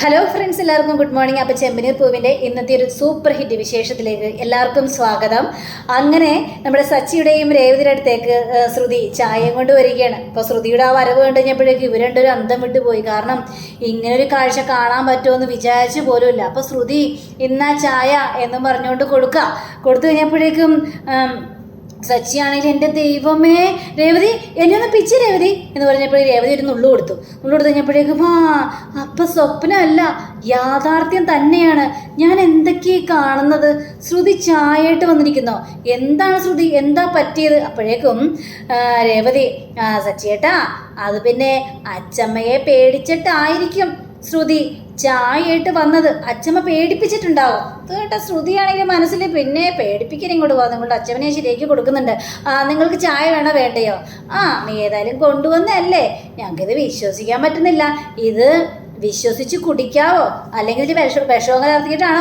Hello friends എല്ലാവർക്കും good morning അപ്പോൾ ചെമ്പനീർ പൂവിന്റെ ഇന്നത്തെ ഒരു സൂപ്പർ ഹിറ്റ് വിശേഷത്തിലേക്ക് എല്ലാവർക്കും സ്വാഗതം. അങ്ങനെ നമ്മുടെ സച്ചിയുടെയും രേവതിയുടെ അടുത്തേക്ക് ശ്രുതി ചായയും കൊണ്ട് വരികയാണ്. അപ്പോൾ ശ്രുതിയുടെ ആ വരവ് കണ്ടു കഴിഞ്ഞപ്പോഴേക്കും ഇവർ രണ്ടൊരു അന്തം വിട്ടു പോയി. കാരണം ഇങ്ങനെ ഒരു കാഴ്ച കാണാൻ പറ്റുമെന്ന് വിചാരിച്ചു പോലുമില്ല അപ്പോൾ ശ്രുതി ഇന്നാ ചായ എന്ന് പറഞ്ഞുകൊണ്ട് കൊടുക്കുക കൊടുത്തു കഴിഞ്ഞപ്പോഴേക്കും സച്ചിയാണെങ്കിൽ എന്റെ ദൈവമേ രേവതി എന്നെ ഒന്ന് പിച്ച് രേവതി എന്ന് പറഞ്ഞപ്പോഴേ രേവതി ഒരു നുള്ളു കൊടുത്തു. നുള്ളു കൊടുത്തു കഴിഞ്ഞപ്പോഴേക്കും ആ അപ്പം സ്വപ്നമല്ല യാഥാർത്ഥ്യം തന്നെയാണ്. ഞാൻ എന്തൊക്കെയാ കാണുന്നത്? ശ്രുതി ചായയായിട്ട് വന്നിരിക്കുന്നോ. എന്താണ് ശ്രുതി? എന്താ പറ്റിയത്? അപ്പോഴേക്കും രേവതി സച്ചിയേട്ടാ അത് പിന്നെ അച്ചമ്മയെ പേടിച്ചിട്ടായിരിക്കും ശ്രുതി. ചായയായിട്ട് വന്നത്. അച്ഛമ്മ പേടിപ്പിച്ചിട്ടുണ്ടാവും. കേട്ട ശ്രുതിയാണെങ്കിൽ മനസ്സിൽ പിന്നെ പേടിപ്പിക്കാൻ ഇങ്ങോട്ട് പോകും നിങ്ങളുടെ അച്ഛനെ ശരിയാക്കി കൊടുക്കുന്നുണ്ട്. നിങ്ങൾക്ക് ചായ വേണോ വേണ്ടയോ? ആ നീ ഏതായാലും കൊണ്ടുവന്നല്ലേ ഞങ്ങൾക്കിത് വിശ്വസിക്കാൻ പറ്റുന്നില്ല. ഇത് വിശ്വസിച്ച് കുടിക്കാവോ? അല്ലെങ്കിൽ ഇത് വിഷ വിഷവും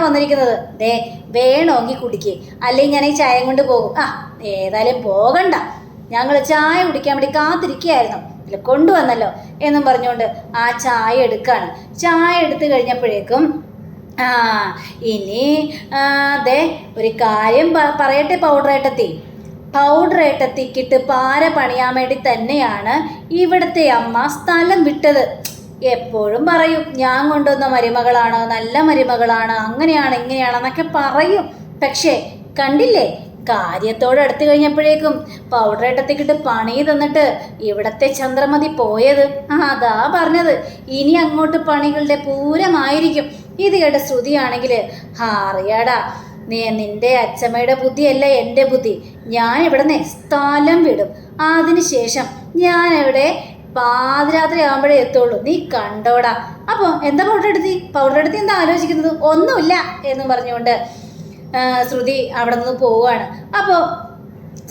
വന്നിരിക്കുന്നത്? ദേ വേണമെങ്കിൽ കുടിക്കേ. അല്ലെങ്കിൽ ഞാൻ ഈ ചായ കൊണ്ട് പോകും. ആ ഏതായാലും പോകണ്ട. ഞങ്ങൾ ചായ കുടിക്കാൻ വേണ്ടി കാത്തിരിക്കുകയായിരുന്നു. ഇതിൽ കൊണ്ടുവന്നല്ലോ എന്നും പറഞ്ഞുകൊണ്ട് ആ ചായ എടുക്കാണ്. ചായ എടുത്തു കഴിഞ്ഞപ്പോഴേക്കും ആ ഇനി അതെ ഒരു കാര്യം പറയട്ടെ പൗഡർ ഏട്ടത്തിക്കിട്ട് പാര പണിയാൻ വേണ്ടി തന്നെയാണ് ഇവിടുത്തെ അമ്മ സ്ഥലം വിട്ടത്. എപ്പോഴും പറയും ഞാൻ കൊണ്ടുവന്ന മരുമകളാണ്? നല്ല മരുമകളാണ്. അങ്ങനെയാണ് ഇങ്ങനെയാണെന്നൊക്കെ പറയും. പക്ഷേ കണ്ടില്ലേ? കാര്യത്തോട് അടുത്തു കഴിഞ്ഞപ്പോഴേക്കും പൗഡർ ഇട്ടത്തേക്കിട്ട് പണി തന്നിട്ട് ഇവിടത്തെ ചന്ദ്രമതി പോയത്. അതാ പറഞ്ഞത്. ഇനി അങ്ങോട്ട് പണികളുടെ പൂരമായിരിക്കും. ഇത് കേട്ട ശ്രുതിയാണെങ്കിൽ അറിയാടാ. നീ നിന്റെ അച്ഛമ്മയുടെ ബുദ്ധിയല്ല എന്റെ ബുദ്ധി. ഞാൻ ഇവിടുന്ന് സ്ഥലം വിടും. അതിനുശേഷം ഞാൻ ഇവിടെ പാതിരാത്രി ആകുമ്പോഴേ എത്തുള്ളൂ. നീ കണ്ടോടാ. അപ്പോൾ എന്താ പൗഡർ എടുത്തി? പൗഡർ എടുത്തി എന്താ ആലോചിക്കുന്നത്? ഒന്നുമില്ല എന്ന് പറഞ്ഞുകൊണ്ട് ശ്രുതി അവിടെ നിന്ന് പോവുകയാണ്. അപ്പോൾ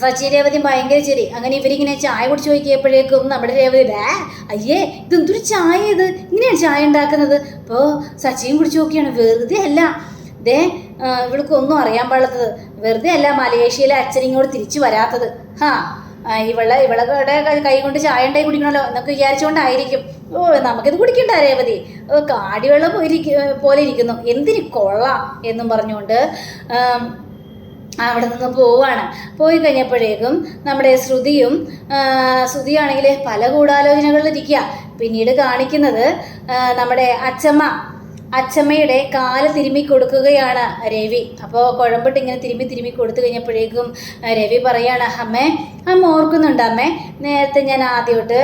സച്ചി രേവതി ഭയങ്കര ചിരി. അങ്ങനെ ഇവരിങ്ങനെ ചായ കുടിച്ച് നോക്കിയപ്പോഴേക്കും നമ്മുടെ രേവതി ഡേ അയ്യേ ഇതെന്തൊരു ചായ ഇത്? ഇങ്ങനെയാണ് ചായ ഉണ്ടാക്കുന്നത്? അപ്പോൾ സച്ചിയും കുടിച്ച് നോക്കിയാണ്. വെറുതെ അല്ല. ദേ ഇവൾക്കൊന്നും അറിയാൻ പാടുള്ളത് വെറുതെ അല്ല മലേഷ്യയിലെ അച്ഛനിങ്ങോട് തിരിച്ചു വരാത്തത്. ഹാ. ഇവളെ ഇവളുടെ കൈ- കൊണ്ട് ചായ ഉണ്ടായി കുടിക്കണമല്ലോ എന്നൊക്കെ വിചാരിച്ചുകൊണ്ടായിരിക്കും. ഓ നമുക്കിത് കുടിക്കണ്ട രേവതി? കാടിവെള്ളം പോലെ ഇരിക്കുന്നു. എന്തിരി കൊള്ളാം എന്നും പറഞ്ഞുകൊണ്ട് അവിടെ നിന്ന് പോവാണ്. പോയി കഴിഞ്ഞപ്പോഴേക്കും നമ്മുടെ ശ്രുതിയും ശ്രുതിയാണെങ്കിൽ പല ഗൂഢാലോചനകളിലിരിക്കുക. പിന്നീട് കാണിക്കുന്നത് നമ്മുടെ അച്ചമ്മ. അച്ചമ്മയുടെ കാൽ തിരുമ്മി കൊടുക്കുകയാണ് രവി. അപ്പോൾ കുഴമ്പിട്ട് ഇങ്ങനെ തിരുമ്മി തിരുമ്മി കൊടുത്തു കഴിഞ്ഞപ്പോഴേക്കും രവി പറയാണ് അമ്മേ അമ്മ ഓർക്കുന്നുണ്ട് അമ്മേ. നേരത്തെ ഞാൻ ആദ്യമായിട്ട്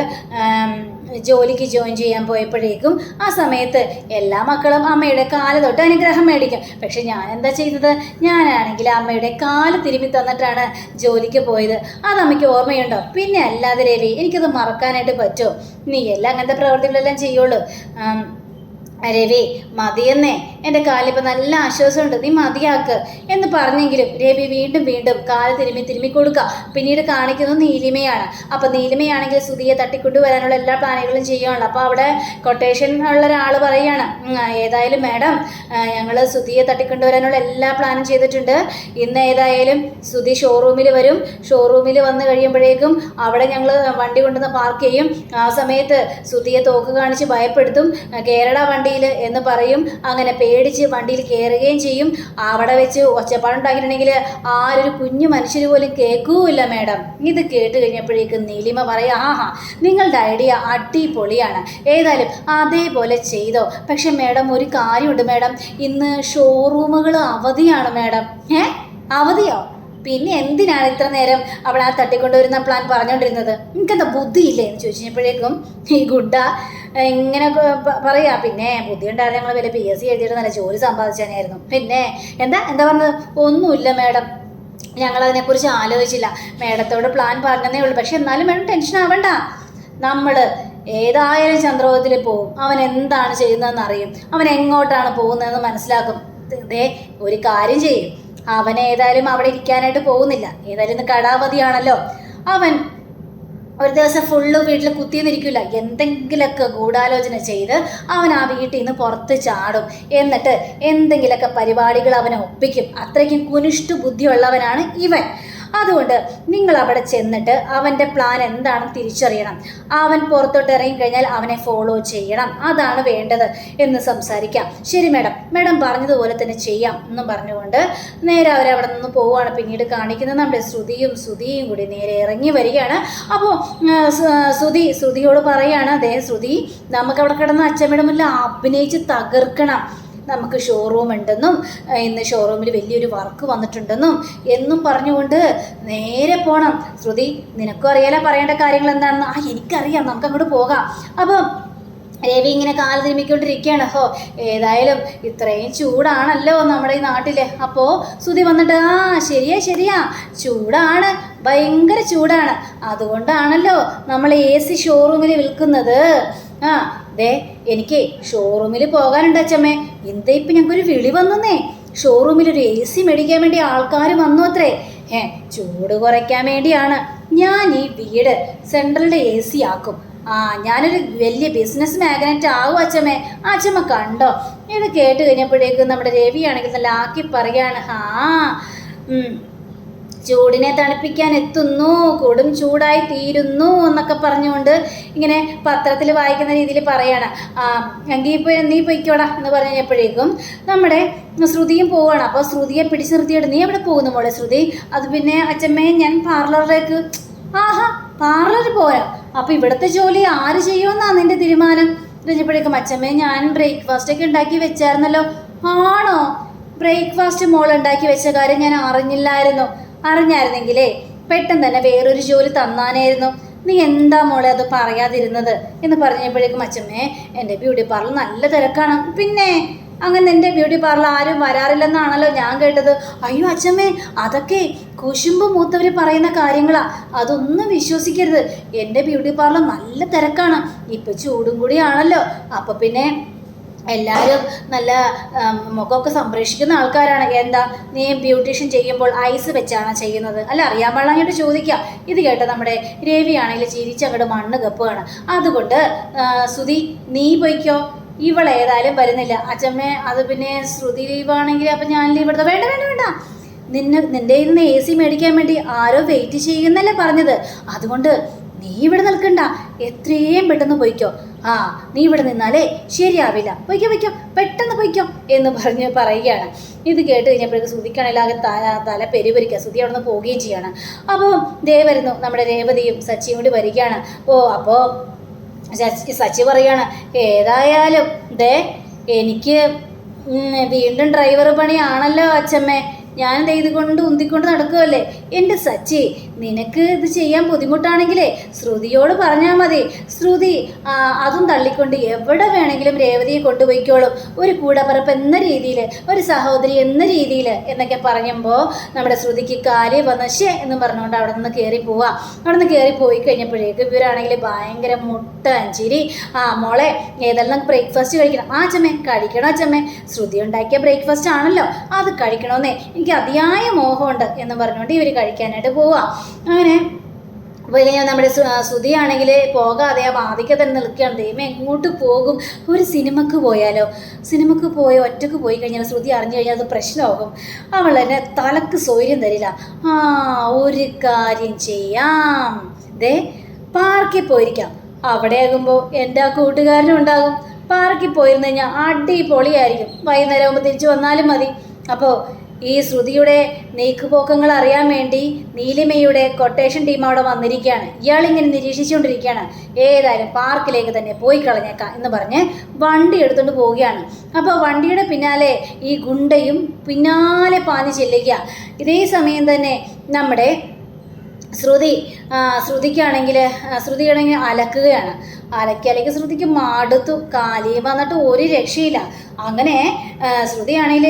ജോലിക്ക് ജോയിൻ ചെയ്യാൻ പോയപ്പോഴേക്കും ആ സമയത്ത് എല്ലാ മക്കളും അമ്മയുടെ കാൽ തൊട്ട് അനുഗ്രഹം മേടിക്കും. പക്ഷെ ഞാൻ എന്താ ചെയ്തത്? ഞാനാണെങ്കിൽ അമ്മയുടെ കാൽ തിരുമ്മി തന്നിട്ടാണ് ജോലിക്ക് പോയത്. അത് അമ്മയ്ക്ക് ഓർമ്മയുണ്ടോ? പിന്നെ അല്ലാതെ രവി എനിക്കത് മറക്കാനായിട്ട് പറ്റുമോ നീ എല്ലാം അങ്ങനത്തെ പ്രവൃത്തികളെല്ലാം ചെയ്യുള്ളൂ. രവി മതിയെന്നേ. എന്റെ കാലിപ്പോൾ നല്ല ആശ്വാസമുണ്ട്. നീ മതിയാക്ക് എന്ന് പറഞ്ഞെങ്കിലും രവി വീണ്ടും വീണ്ടും കാൽ തിരുമ്മി തിരുമ്മി കൊടുക്കുക പിന്നീട് കാണിക്കുന്നത് നീലിമയാണ്. അപ്പോൾ നീലിമയാണെങ്കിൽ സുധിയെ തട്ടിക്കൊണ്ടുവരാനുള്ള എല്ലാ പ്ലാനുകളും ചെയ്യുകയാണ് അപ്പോൾ അവിടെ കൊട്ടേഷൻ ഉള്ള ഒരാൾ പറയുകയാണ് ഏതായാലും മാഡം ഞങ്ങൾ സുധിയെ തട്ടിക്കൊണ്ടുവരാനുള്ള എല്ലാ പ്ലാനും ചെയ്തിട്ടുണ്ട്. ഇന്ന് ഏതായാലും സുധി ഷോറൂമിൽ വരും. ഷോറൂമിൽ വന്നു കഴിയുമ്പോഴേക്കും അവിടെ ഞങ്ങൾ വണ്ടി കൊണ്ടുവന്ന് പാർക്ക് ചെയ്യും. ആ സമയത്ത് സുധിയെ തോക്ക് കാണിച്ച് ഭയപ്പെടുത്തും. കേരള വണ്ടിയിൽ എന്ന് പറയും. അങ്ങനെ പേടിച്ച് വണ്ടിയിൽ കയറുകയും ചെയ്യും. അവിടെ വെച്ച് ഒച്ചപ്പാടുണ്ടാക്കിയിട്ടുണ്ടെങ്കിൽ ആരൊരു കുഞ്ഞു മനുഷ്യർ പോലും കേൾക്കുകയില്ല മാഡം. ഇത് കേട്ട് കഴിഞ്ഞപ്പോഴേക്കും നീലിമ പറയും ആഹാ നിങ്ങളുടെ ഐഡിയ അടിപൊളിയാണ്. ഏതായാലും അതേപോലെ ചെയ്തോ. പക്ഷെ മാഡം ഒരു കാര്യമുണ്ട് മാഡം. ഇന്ന് ഷോറൂമുകൾ അവധിയാണ് മാഡം. ഏ? അവധിയോ? പിന്നെ എന്തിനാണ് ഇത്ര നേരം അവൾ ആ തട്ടിക്കൊണ്ടുവരുന്ന പ്ലാൻ പറഞ്ഞുകൊണ്ടിരുന്നത് എനിക്കെന്താ ബുദ്ധിയില്ലേ എന്ന് ചോദിച്ചപ്പോഴേക്കും ഈ ഗുഡ ഇങ്ങനെ പറയാ. പിന്നെ ബുദ്ധി ഉണ്ടായിരുന്നു ഞങ്ങൾ വല്ല പി എസ് സി എഴുതിയിട്ട് നല്ല ജോലി സമ്പാദിച്ചാനായിരുന്നു പിന്നെ എന്താ എന്താ പറഞ്ഞത്? ഒന്നുമില്ല മാഡം ഞങ്ങൾ അതിനെക്കുറിച്ച് ആലോചിച്ചില്ല. മാഡത്തോട് പ്ലാൻ പറഞ്ഞതേ ഉള്ളൂ. പക്ഷെ എന്നാലും മാഡം ടെൻഷൻ ആവണ്ട. നമ്മൾ ഏതായാലും ചന്ദ്രോഹത്തിൽ പോകും അവൻ എന്താണ് ചെയ്യുന്നതെന്ന് അറിയും. അവൻ എങ്ങോട്ടാണ് പോകുന്നതെന്ന് മനസ്സിലാക്കും. ദേ ഒരു കാര്യം ചെയ്യും. അവൻ ഏതായാലും അവിടെ ഇരിക്കാനായിട്ട് പോകുന്നില്ല. ഏതായാലും ഇന്ന് കടാവധിയാണല്ലോ. അവൻ ഒരു ദിവസം ഫുള്ള് വീട്ടിൽ കുത്തിയെന്നിരിക്കില്ല എന്തെങ്കിലുമൊക്കെ ഗൂഢാലോചന ചെയ്ത് അവൻ ആ വീട്ടിൽ നിന്ന് പുറത്ത് ചാടും. എന്നിട്ട് എന്തെങ്കിലുമൊക്കെ പരിപാടികൾ അവനെ ഒപ്പിക്കും. അത്രയ്ക്കും കുനിഷ്ടു ബുദ്ധിയുള്ളവനാണ് ഇവൻ. അതുകൊണ്ട് നിങ്ങൾ അവിടെ ചെന്നിട്ട് അവന്റെ പ്ലാൻ എന്താണെന്ന് തിരിച്ചറിയണം. അവൻ പുറത്തോട്ട് ഇറങ്ങിക്കഴിഞ്ഞാൽ അവനെ ഫോളോ ചെയ്യണം. അതാണ് വേണ്ടത് എന്ന് സംസാരിക്കാം. ശരി മാഡം. മാഡം പറഞ്ഞതുപോലെ തന്നെ ചെയ്യാം എന്നും പറഞ്ഞുകൊണ്ട് നേരെ അവരവിടെ നിന്ന് പോവുകയാണ്. പിന്നീട് കാണിക്കുന്നത് നമ്മുടെ ശ്രുതിയും ശ്രുതിയും കൂടി നേരെ ഇറങ്ങി വരികയാണ്. അപ്പോൾ ശ്രുതി ശ്രുതിയോട് പറയുകയാണ് അദ്ദേഹം ശ്രുതി നമുക്ക് അവിടെ കിടന്ന് അച്ഛമ്മയുടെ മുന്നിൽ അഭിനയിച്ച് തകർക്കണം. നമുക്ക് ഷോറൂം ഉണ്ടെന്നും ഇന്ന് ഷോറൂമിൽ വലിയൊരു വർക്ക് വന്നിട്ടുണ്ടെന്നും എന്നും പറഞ്ഞുകൊണ്ട് നേരെ പോണം. ശ്രുതി നിനക്കും അറിയാലോ പറയേണ്ട കാര്യങ്ങൾ എന്താണെന്ന്. ആ എനിക്കറിയാം. നമുക്ക് അങ്ങോട്ട് പോകാം. അപ്പം രവി ഇങ്ങനെ കാൽ തിരുമ്മിക്കൊണ്ടിരിക്കുകയാണ്. ഹോ ഏതായാലും ഇത്രയും ചൂടാണല്ലോ നമ്മുടെ ഈ നാട്ടിൽ അപ്പോൾ ശ്രുതി വന്നിട്ട് ആ ശരിയാ ശരിയാ. ചൂടാണ്. ഭയങ്കര ചൂടാണ്. അതുകൊണ്ടാണല്ലോ നമ്മൾ എ സി ഷോറൂമിൽ വിൽക്കുന്നത്. ആ ദേ എനിക്ക് ഷോറൂമിൽ പോകാനുണ്ട് അച്ഛമ്മേ. എന്താ ഇപ്പം ഞങ്ങൾക്കൊരു വിളി വന്നേ ഷോറൂമിൽ ഒരു എ സി മേടിക്കാൻ വേണ്ടി ആൾക്കാർ വന്നു അത്രേ ഏ ചൂട് കുറയ്ക്കാൻ വേണ്ടിയാണ് ഞാൻ ഈ വീട് സെൻട്രലിന്റെ എ സി ആക്കും. ആ ഞാനൊരു വലിയ ബിസിനസ് മാഗ്നറ്റ് ആകും അച്ഛമ്മേ അച്ഛമ്മ കണ്ടോ? ഇത് കേട്ട് കഴിഞ്ഞപ്പോഴേക്കും നമ്മുടെ രവിയാണെങ്കിൽ നല്ല ആക്കി പറയാണ് ആ ചൂടിനെ തണുപ്പിക്കാൻ എത്തുന്നു കൊടും ചൂടായി തീരുന്നു എന്നൊക്കെ പറഞ്ഞുകൊണ്ട് ഇങ്ങനെ പത്രത്തിൽ വായിക്കുന്ന രീതിയിൽ പറയാണ്. ആ എങ്കിൽ ഇപ്പോൾ നീ പൊയ്ക്കോടാ എന്ന് പറഞ്ഞു കഴിഞ്ഞപ്പോഴേക്കും നമ്മുടെ ശ്രുതിയും പോവാണ്. അപ്പോൾ ശ്രുതിയെ പിടിച്ച് നിർത്തിയിട്ട് നീ എവിടെ പോകുന്നു മോളെ ശ്രുതി? അത് പിന്നെ അച്ഛമ്മയെ ഞാൻ പാർലറിലേക്ക്. ആഹാ പാർലറിൽ പോരാ. അപ്പോൾ ഇവിടുത്തെ ജോലി ആര് ചെയ്യുമെന്നാണ് നിന്റെ തീരുമാനം? കഴിഞ്ഞപ്പോഴേക്കും അച്ഛമ്മയെ ഞാൻ ബ്രേക്ക്ഫാസ്റ്റ് ഒക്കെ ഉണ്ടാക്കി വെച്ചായിരുന്നല്ലോ. ആണോ? ബ്രേക്ക്ഫാസ്റ്റ് മോൾ ഉണ്ടാക്കി വെച്ച കാര്യം ഞാൻ അറിഞ്ഞില്ലായിരുന്നു. അറിഞ്ഞായിരുന്നെങ്കിലേ പെട്ടെന്ന് തന്നെ വേറൊരു ജോലി തന്നാനായിരുന്നു. നീ എന്താ മോളെ അത് പറയാതിരുന്നത്? എന്ന് പറഞ്ഞപ്പോഴേക്കും അച്ഛമ്മേ എന്റെ ബ്യൂട്ടി പാർലർ നല്ല തിരക്കാണ്. പിന്നെ അങ്ങനെ എന്റെ ബ്യൂട്ടി പാർലർ ആരും വരാറില്ലെന്നാണല്ലോ ഞാൻ കേട്ടത്. അയ്യോ അച്ഛമ്മേ അതൊക്കെ കുശുമ്പ് മൂത്തവർ പറയുന്ന കാര്യങ്ങളാ. അതൊന്നും വിശ്വസിക്കരുത്. എന്റെ ബ്യൂട്ടി പാർലർ നല്ല തിരക്കാണ്. ഇപ്പം ചൂടും കൂടിയാണല്ലോ. അപ്പം പിന്നെ എല്ലാവരും നല്ല മുഖമൊക്കെ സംരക്ഷിക്കുന്ന ആൾക്കാരാണ്. എന്താ നീ ബ്യൂട്ടീഷ്യൻ ചെയ്യുമ്പോൾ ഐസ് വെച്ചാണ് ചെയ്യുന്നത്? അല്ല അറിയാൻ പാടില്ലാഞ്ഞിട്ട് ചോദിക്കാം. ഇത് കേട്ട നമ്മുടെ രവിയാണെങ്കിൽ ചിരിച്ചങ്ങോട്ട് മണ്ണ് കപ്പുകയാണ്. അതുകൊണ്ട് സുധി നീ പൊയ്ക്കോ. ഇവളേതായാലും വരുന്നില്ല. അച്ഛമ്മേ അത് പിന്നെ ശ്രുതി ലീവാണെങ്കിൽ അപ്പം ഞാൻ ലീവ് എടുത്തോ? വേണ്ട വേണ്ട വേണ്ട. നിന്നെ നിന്റെ ഇന്ന് എ സി മേടിക്കാൻ വേണ്ടി ആരോ വെയിറ്റ് ചെയ്യുന്നല്ലേ പറഞ്ഞത്. അതുകൊണ്ട് നീ ഇവിടെ നിൽക്കണ്ട. എത്രയും പെട്ടെന്ന് പൊയ്ക്കോ. ആ നീ ഇവിടെ നിന്നാലേ ശരിയാവില്ല. പൊയ്ക്കോ പൊയ്ക്കോ പെട്ടെന്ന് പൊയ്ക്കോ എന്ന് പറഞ്ഞ് പറയുകയാണ്. ഇത് കേട്ട് കഴിഞ്ഞപ്പോഴേക്ക് സുധിക്കാണെങ്കിൽ ആകെ തല തല പെരുവരിക്കുക സുധി അവിടെ നിന്ന് പോവുകയും ചെയ്യാണ്. അപ്പോൾ ദേ വരുന്നു നമ്മുടെ രേവതിയും സച്ചിയും കൂടി വരികയാണ്. ഓ അപ്പോൾ സച്ചി പറയാണ് ഏതായാലും ദേ എനിക്ക് വീണ്ടും ഡ്രൈവർ പണിയാണല്ലോ അച്ഛമ്മേ. ഞാൻ ദേ ഇത് കൊണ്ട് ഉന്തിക്കൊണ്ട് നടക്കുമല്ലേ എന്റെ സച്ചി നിനക്ക് ഇത് ചെയ്യാൻ ബുദ്ധിമുട്ടാണെങ്കിലേ ശ്രുതിയോട് പറഞ്ഞാൽ മതി. ശ്രുതി അതും തള്ളിക്കൊണ്ട് എവിടെ വേണമെങ്കിലും രേവതിയെ കൊണ്ടുപോയിക്കോളും. ഒരു കൂടപ്പറപ്പ് എന്ന രീതിയിൽ ഒരു സഹോദരി എന്ന രീതിയിൽ എന്നൊക്കെ പറയുമ്പോൾ നമ്മുടെ ശ്രുതിക്ക് കാര്യം വന്ന് ശേ എന്ന് പറഞ്ഞുകൊണ്ട് അവിടെ നിന്ന് കയറി പോവാം. അവിടെ നിന്ന് കയറി പോയി കഴിഞ്ഞപ്പോഴേക്ക് ഇവരാണെങ്കിൽ ഭയങ്കര മുട്ട അഞ്ചിരി. ആ മോളെ ഏതെല്ലാം ബ്രേക്ക്ഫാസ്റ്റ് കഴിക്കണം? ആ ചമ്മേ കഴിക്കണം ചമ്മേ ശ്രുതി ഉണ്ടാക്കിയ ബ്രേക്ക്ഫാസ്റ്റ് ആണല്ലോ. അത് കഴിക്കണമെന്നേ എനിക്ക് അതിയായ മോഹമുണ്ട് എന്ന് പറഞ്ഞുകൊണ്ട് ഇവർ കഴിക്കാനായിട്ട് പോവാ. അങ്ങനെ വലിയ നമ്മുടെ ശ്രുതിയാണെങ്കിൽ പോകാതെ ആ വാതിക്ക തന്നെ നിൽക്കുകയാണ്. ദൈവം എങ്ങോട്ട് പോകും? ഒരു സിനിമക്ക് പോയാലോ? സിനിമക്ക് പോയോ? ഒറ്റയ്ക്ക് പോയി കഴിഞ്ഞാൽ ശ്രുതി അറിഞ്ഞു കഴിഞ്ഞാൽ അത് പ്രശ്നമാകും. അവൾ എന്നെ തലക്ക് സൗര്യം തരില്ല. ആ ഒരു കാര്യം ചെയ്യാം. ദേ പാർക്കിൽ പോയിരിക്കാം. അവിടെ ആകുമ്പോൾ എന്റെ ആ കൂട്ടുകാരനും ഉണ്ടാകും. പാർക്കിൽ പോയിരുന്നു കഴിഞ്ഞാൽ അടിപൊളിയായിരിക്കും. വൈകുന്നേരം ആകുമ്പോൾ തിരിച്ചു വന്നാലും മതി. അപ്പോൾ ഈ ശ്രുതിയുടെ നീക്കുപോക്കങ്ങൾ അറിയാൻ വേണ്ടി നീലിമയുടെ കൊട്ടേഷൻ ടീം അവിടെ വന്നിരിക്കുകയാണ്. ഇയാളിങ്ങനെ നിരീക്ഷിച്ചുകൊണ്ടിരിക്കുകയാണ്. ഏതായാലും പാർക്കിലേക്ക് തന്നെ പോയി കളഞ്ഞേക്കാം എന്ന് പറഞ്ഞ് വണ്ടി എടുത്തുകൊണ്ട് പോവുകയാണ്. അപ്പോൾ വണ്ടിയുടെ പിന്നാലെ ഈ ഗുണ്ടയും പിന്നാലെ പാഞ്ഞു ചെല്ലുക ഇതേ സമയം തന്നെ നമ്മുടെ ശ്രുതി ശ്രുതിക്കാണെങ്കിൽ ശ്രുതിയാണെങ്കിൽ അലക്കുകയാണ്. അലക്കി അലക്കി ശ്രുതിക്ക് മടുത്തു. കാലി വന്നിട്ട് ഒരു രക്ഷയില്ല. അങ്ങനെ ശ്രുതിയാണെങ്കിൽ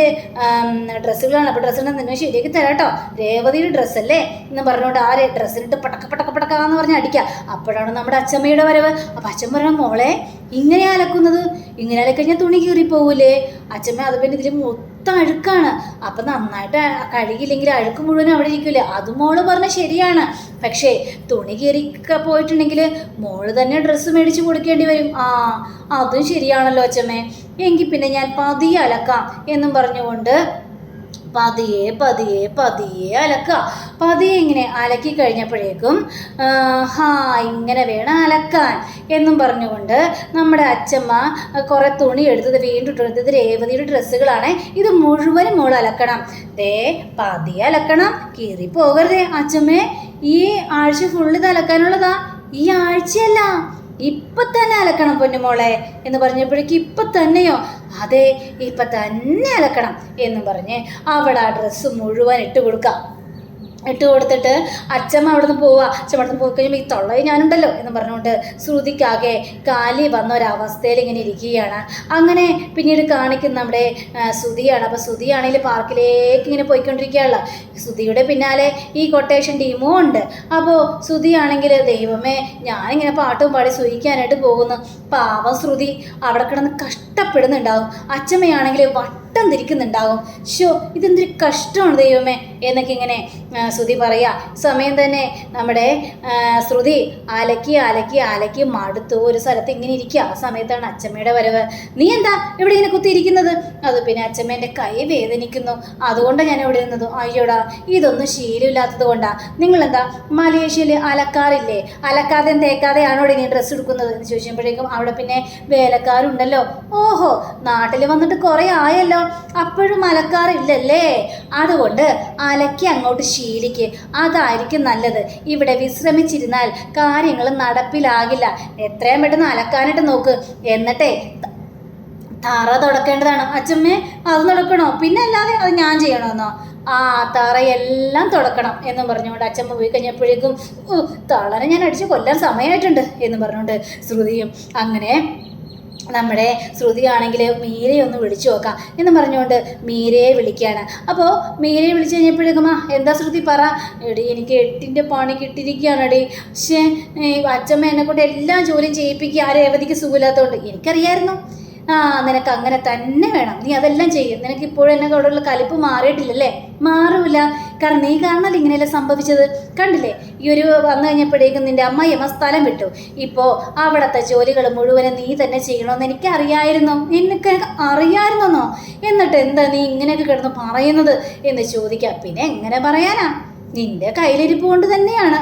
ഡ്രസ്സുകളാണ്. അപ്പോൾ ഡ്രസ്സിന് നിങ്ങൾ ശരിയാക്കി തരാം കേട്ടോ രേവതിയുടെ ഡ്രസ്സല്ലേ എന്ന് പറഞ്ഞുകൊണ്ട് ആ ഡ്രസ്സിലിട്ട് പടക്ക പടക്ക പടക്കാന്ന് പറഞ്ഞ് അടിക്കുക അപ്പോഴാണ് നമ്മുടെ അച്ഛമ്മയുടെ വരവ്. അപ്പം അച്ഛൻ പറഞ്ഞ മോളെ ഇങ്ങനെ അലക്കുന്നത്? ഇങ്ങനെ അലക്കഴിഞ്ഞാൽ തുണി കീറിപ്പോകൂലേ അച്ഛമ്മ അത് പിന്നെ ഇതിൽ മൊത്തം അഴുക്കാണ്. അപ്പം നന്നായിട്ട് കഴുകിയില്ലെങ്കിൽ അഴുക്ക് മുഴുവൻ അവിടെ ഇരിക്കില്ല? അത് മോൾ പറഞ്ഞ ശരിയാണ്. പക്ഷേ തുണി കീറിക്ക പോയിട്ടുണ്ടെങ്കിൽ മോൾ തന്നെ ഡ്രസ്സ് മേടിച്ച് കൊടുക്കേണ്ടി വരും. ആ അതും ശരിയാണല്ലോ അച്ഛമ്മേ. എങ്കിൽ പിന്നെ ഞാൻ പതിയെ അലക്കാം എന്നും പറഞ്ഞുകൊണ്ട് പതിയെ പതിയെ പതിയെ അലക്കുക. പതിയെ ഇങ്ങനെ അലക്കി കഴിഞ്ഞപ്പോഴേക്കും ഹാ ഇങ്ങനെ വേണം അലക്കാൻ എന്നും പറഞ്ഞുകൊണ്ട് നമ്മുടെ അച്ഛമ്മ കുറേ തുണി എടുത്തത് വീണ്ടും എടുത്തത് ഇത് രേവതിയുടെ ഡ്രസ്സുകളാണ്. ഇത് മുഴുവനും മോൾ അലക്കണം. ദേ പതിയെ അലക്കണം. കീറി പോകരുതേ അച്ഛമ്മേ ഈ ആഴ്ച ഫുള്ള് ഇത് അലക്കാനുള്ളതാ. ഈ ആഴ്ചയല്ല. ഇപ്പൊ തന്നെ അലക്കണം പൊന്നുമോളെ എന്ന് പറഞ്ഞപ്പോഴേക്ക് ഇപ്പൊ തന്നെയോ അതെ ഇപ്പൊ തന്നെ അലക്കണം എന്ന് പറഞ്ഞ് അവൾ ആ ഡ്രസ്സ് മുഴുവൻ ഇട്ട് കൊടുക്കാം. ഇട്ട് കൊടുത്തിട്ട് അച്ഛമ്മ അവിടെ നിന്ന് പോവുക. അച്ഛമ്മ അവിടെ നിന്ന് പോയി കഴിയുമ്പോൾ ഈ തൊള്ളയെ ഞാനുണ്ടല്ലോ എന്ന് പറഞ്ഞുകൊണ്ട് ശ്രുതിക്കാകെ കാലി വന്ന ഒരവസ്ഥയിൽ ഇങ്ങനെ ഇരിക്കുകയാണ്. അങ്ങനെ പിന്നീട് കാണിക്കുന്ന നമ്മുടെ ശ്രുതിയാണ്. അപ്പോൾ ശ്രുതിയാണെങ്കിൽ പാർക്കിലേക്ക് ഇങ്ങനെ പോയിക്കൊണ്ടിരിക്കുകയുള്ള ശ്രുതിയുടെ പിന്നാലെ ഈ കൊട്ടേഷൻ ടീമും ഉണ്ട്. അപ്പോൾ ശ്രുതിയാണെങ്കിൽ ദൈവമേ ഞാനിങ്ങനെ പാട്ടും പാടി സുഖിക്കാനായിട്ട് പോകുന്നു. പാവം ശ്രുതി അവിടെ കിടന്ന് കഷ്ടപ്പെടുന്നുണ്ടാവും. അച്ഛമ്മയാണെങ്കിൽ വട്ടം തിരിക്കുന്നുണ്ടാവും ഷോ ഇതെന്തൊരു കഷ്ടമാണ് ദൈവമേ എന്നൊക്കെ ഇങ്ങനെ ശ്രുതി പറയുക സമയം തന്നെ നമ്മുടെ ശ്രുതി അലക്കി അലക്കി അലക്കി മടുത്തു ഒരു സ്ഥലത്ത് ഇങ്ങനെ ഇരിക്കുക. ആ സമയത്താണ് അച്ഛമ്മയുടെ വരവ്. നീ എന്താ ഇവിടെ ഇങ്ങനെ കുത്തിയിരിക്കുന്നത്? അത് പിന്നെ അച്ഛമ്മേന്റെ കൈ വേദനിക്കുന്നു. അതുകൊണ്ടാണ് ഞാൻ ഇവിടെ നിന്നതും. അയ്യോടാ ഇതൊന്നും ശീലമില്ലാത്തത് കൊണ്ടാ. നിങ്ങളെന്താ മലേഷ്യയിൽ അലക്കാറില്ലേ? അലക്കാതെ തേക്കാതെയാണോ ഇവിടെ നീ ഡ്രസ്സ് എടുക്കുന്നത് എന്ന് ചോദിച്ചപ്പോഴേക്കും അവിടെ പിന്നെ വേലക്കാരുണ്ടല്ലോ. ഓഹോ നാട്ടിൽ വന്നിട്ട് കുറേ ആയല്ലോ. അപ്പോഴും അലക്കാറില്ലല്ലേ അതുകൊണ്ട് അലക്കി അങ്ങോട്ട് ശീലിക്ക്. അതായിരിക്കും നല്ലത്. ഇവിടെ വിശ്രമിച്ചിരുന്നാൽ കാര്യങ്ങൾ നടപ്പിലാകില്ല. എത്രയും പെട്ടെന്ന് അലക്കാനായിട്ട് നോക്ക്. എന്നിട്ടേ തറ തുടക്കേണ്ടതാണ്. അച്ഛമ്മേ അത് തുടക്കണോ പിന്നെ അല്ലാതെ അത് ഞാൻ ചെയ്യണമെന്നോ ആ തറയെല്ലാം തുടക്കണം എന്ന് പറഞ്ഞുകൊണ്ട് അച്ഛമ്മ പോയി കഴിഞ്ഞപ്പോഴേക്കും തളരെ ഞാൻ അടിച്ച് കൊല്ലാൻ സമയമായിട്ടുണ്ട് എന്ന് പറഞ്ഞുകൊണ്ട് ശ്രുതിയും അങ്ങനെ നമ്മുടെ ശ്രുതിയാണെങ്കിൽ മീരയെ ഒന്ന് വിളിച്ചു നോക്കാം എന്ന് പറഞ്ഞുകൊണ്ട് മീരയെ വിളിക്കുകയാണ്. അപ്പോൾ മീരയെ വിളിച്ചു കഴിഞ്ഞപ്പോഴേക്കും എന്താ ശ്രുതി പറ? എടി എനിക്ക് എട്ടിന്റെ പണി കിട്ടിയിരിക്കുകയാണ് എടി പക്ഷേ അച്ഛമ്മ എന്നെ കൊണ്ട് എല്ലാ ജോലിയും ചെയ്യിപ്പിക്കുക. ആ രേവതിക്ക് സുഖമില്ലാത്തതുകൊണ്ട്. എനിക്കറിയായിരുന്നു. ആ നിനക്ക് അങ്ങനെ തന്നെ വേണം. നീ അതെല്ലാം ചെയ്യും. നിനക്ക് ഇപ്പോഴും എന്നെ കൂടെയുള്ള കലിപ്പ് മാറിയിട്ടില്ലല്ലേ? മാറൂല. കാരണം നീ കാരണമല്ലേ ഇങ്ങനെയല്ല സംഭവിച്ചത്? കണ്ടില്ലേ? ഈ ഒരു വന്നു കഴിഞ്ഞപ്പോഴേക്കും നിന്റെ അമ്മയമ്മ സ്ഥലം വിട്ടു. ഇപ്പോൾ അവിടുത്തെ ജോലികൾ മുഴുവനും നീ തന്നെ ചെയ്യണമെന്ന് എനിക്ക് അറിയായിരുന്നു എനിക്ക് അറിയായിരുന്നെന്നോ എന്നിട്ട് എന്താ നീ ഇങ്ങനെയൊക്കെ കിടന്ന് പറയുന്നത് എന്ന് ചോദിക്കാം. പിന്നെ എങ്ങനെ പറയാനാ? നിന്റെ കയ്യിലിരിപ്പ് കൊണ്ട് തന്നെയാണ്.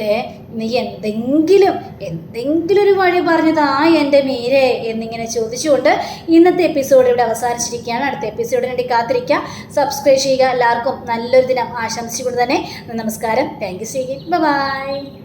ഏ നീ എന്തെങ്കിലും എന്തെങ്കിലും ഒരു വഴി പറഞ്ഞതാ എന്റെ മീരെ എന്നിങ്ങനെ ചോദിച്ചുകൊണ്ട് ഇന്നത്തെ എപ്പിസോഡ് ഇവിടെ അവസാനിച്ചിരിക്കുകയാണ്. അടുത്ത എപ്പിസോഡിന് വേണ്ടി കാത്തിരിക്കുക. സബ്സ്ക്രൈബ് ചെയ്യുക. എല്ലാവർക്കും നല്ലൊരു ദിനം ആശംസിച്ചുകൊണ്ട് തന്നെ നമസ്കാരം. Thank you see by